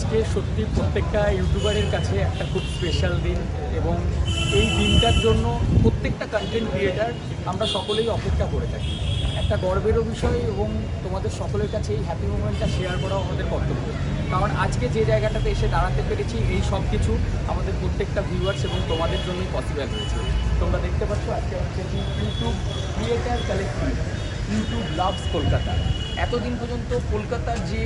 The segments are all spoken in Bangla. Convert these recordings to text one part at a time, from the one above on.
আজকে সত্যি প্রত্যেকটা ইউটিউবারের কাছে একটা খুব স্পেশাল দিন এবং এই দিনটার জন্য প্রত্যেকটা কন্টেন্ট ক্রিয়েটার আমরা সকলেই অপেক্ষা করে থাকি। একটা গর্বেরও বিষয় এবং তোমাদের সকলের কাছে এই হ্যাপি মোমেন্টটা শেয়ার করাও আমাদের কর্তব্য। কারণ আজকে যে জায়গাটাতে এসে দাঁড়াতে পেরেছি, এই সব কিছু আমাদের প্রত্যেকটা ভিউয়ার্স এবং তোমাদের জন্যই পসিবল হয়েছে। তোমরা দেখতে পাচ্ছ, আজকে হচ্ছে YouTube creator collective YouTube loves Kolkata. এতদিন পর্যন্ত কলকাতার যে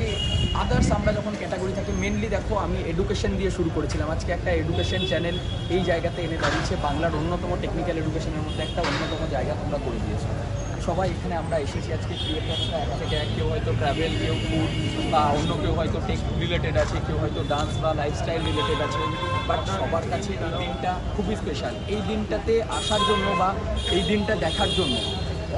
আদার্স আমরা যখন ক্যাটাগরি থাকি মেনলি দেখো, আমি এডুকেশন দিয়ে শুরু করেছিলাম। আজকে একটা এডুকেশন চ্যানেল এই জায়গাতে এনে দাঁড়িয়েছে। বাংলার অন্যতম টেকনিক্যাল এডুকেশনের মধ্যে একটা অন্যতম জায়গা তোমরা করে দিয়েছ। সবাই এখানে আমরা এসেছি আজকে ক্রিয়েটার্সরা থেকে কেউ হয়তো ট্রাভেল কেউ ফুড বা অন্য কেউ হয়তো টেক রিলেটেড আছে, কেউ হয়তো ডান্স বা লাইফস্টাইল রিলেটেড আছে। বাট সবার কাছে এই দিনটা খুবই স্পেশাল এই দিনটাতে আসার জন্য বা এই দিনটা দেখার জন্য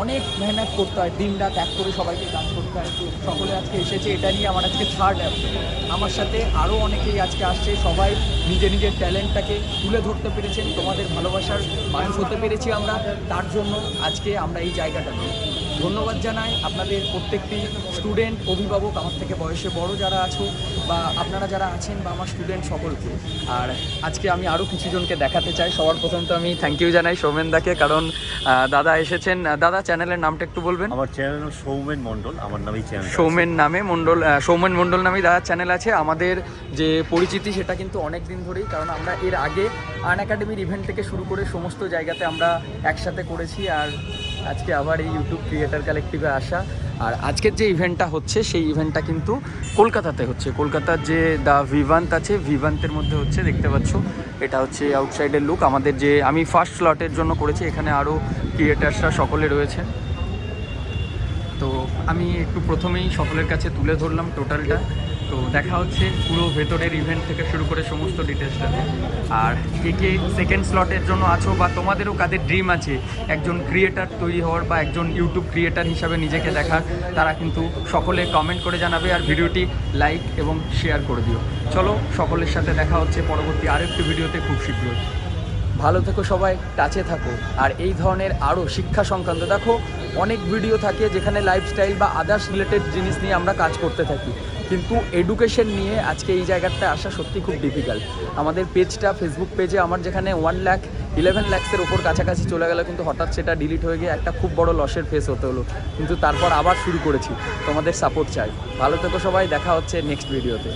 অনেক মেহনত করতে হয়, দিন রাত এক করে সবাইকে কাজ করতে হয়। তো সকলে আজকে এসেছে, এটা নিয়ে আমার আজকে ছাড় অ্যাপ আমার সাথে আরও অনেকেই আজকে আসছে, সবাই নিজে নিজের ট্যালেন্টটাকে তুলে ধরতে পেরেছেন, তোমাদের ভালোবাসার মানুষ হতে পেরেছি আমরা, তার জন্য আজকে আমরা এই জায়গাটা ধন্যবাদ জানাই। আপনাদের প্রত্যেকটি স্টুডেন্ট অভিভাবক আমার থেকে বয়সে বড় যারা আছো বা আপনারা যারা আছেন বা আমার স্টুডেন্ট সকলকে। আর আজকে আমি আরও কিছুজনকে দেখাতে চাই। সবার প্রথম তো আমি থ্যাংক ইউ জানাই সৌমেনদাকে কারণ দাদা এসেছেন। দাদা চ্যানেলের নামটা একটু বলবেন? আমার চ্যানেল সৌমেন মণ্ডল। আমার নামেই চ্যানেল সৌমেন নামে মণ্ডল সৌমেন মণ্ডল নামে দাদার চ্যানেল আছে। আমাদের যে পরিচিতি সেটা কিন্তু অনেক দিন ধরেই কারণ আমরা এর আগে আন একাডেমির ইভেন্ট থেকে শুরু করে সমস্ত জায়গাতে আমরা একসাথে করেছি। আর আজকে আবার এই ইউটিউব ক্রিয়েটার কালেক্টিভে আসা। আর আজকের যে ইভেন্টটা হচ্ছে, সেই ইভেন্টটা কিন্তু কলকাতাতে হচ্ছে। কলকাতার যে দ্য ভিভান্ত আছে ভিভান্তের মধ্যে হচ্ছে, দেখতে পাচ্ছ। এটা হচ্ছে আউটসাইডের লুক আমাদের যে, আমি ফার্স্ট স্লটের জন্য করেছি, এখানে আরও ক্রিয়েটার্সরা সকলে রয়েছে। তো আমি একটু প্রথমেই সকলের কাছে তুলে ধরলাম টোটালটা তো দেখা হচ্ছে পুরো ভেতরের ইভেন্ট থেকে শুরু করে সমস্ত ডিটেলসটা আর কে কে সেকেন্ড স্লটের জন্য আছো বা তোমাদেরও কাদের ড্রিম আছে, একজন ক্রিয়েটার তৈরি হওয়ার বা একজন ইউটিউব ক্রিয়েটার হিসাবে নিজেকে দেখার, তারা কিন্তু সকলে কমেন্ট করে জানাবে আর ভিডিওটি লাইক এবং শেয়ার করে দিও। চলো সকলের সাথে দেখা হচ্ছে পরবর্তী আরেকটি ভিডিওতে খুব শীঘ্রই। ভালো থেকো সবাই টাচে থাকো। আর এই ধরনের আরও শিক্ষা সংক্রান্ত, দেখো, অনেক ভিডিও থাকে যেখানে লাইফস্টাইল বা আদার্স রিলেটেড জিনিস নিয়ে আমরা কাজ করতে থাকি। কিন্তু এডুকেশন নিয়ে আজকে এই জায়গাটা আসা সত্যি খুব ডিফিকাল্ট আমাদের পেজটা ফেসবুক পেজে আমার যেখানে ওয়ান লাখ ইলেভেন ল্যাক্সের ওপর কাছাকাছি চলে গেল, কিন্তু হঠাৎ সেটা ডিলিট হয়ে গিয়ে একটা খুব বড় লসের ফেস হতে হলো। কিন্তু তারপর আবার শুরু করেছি। তোমাদের সাপোর্ট চাই। ভালো থেকো সবাই, দেখা হচ্ছে নেক্সট ভিডিওতে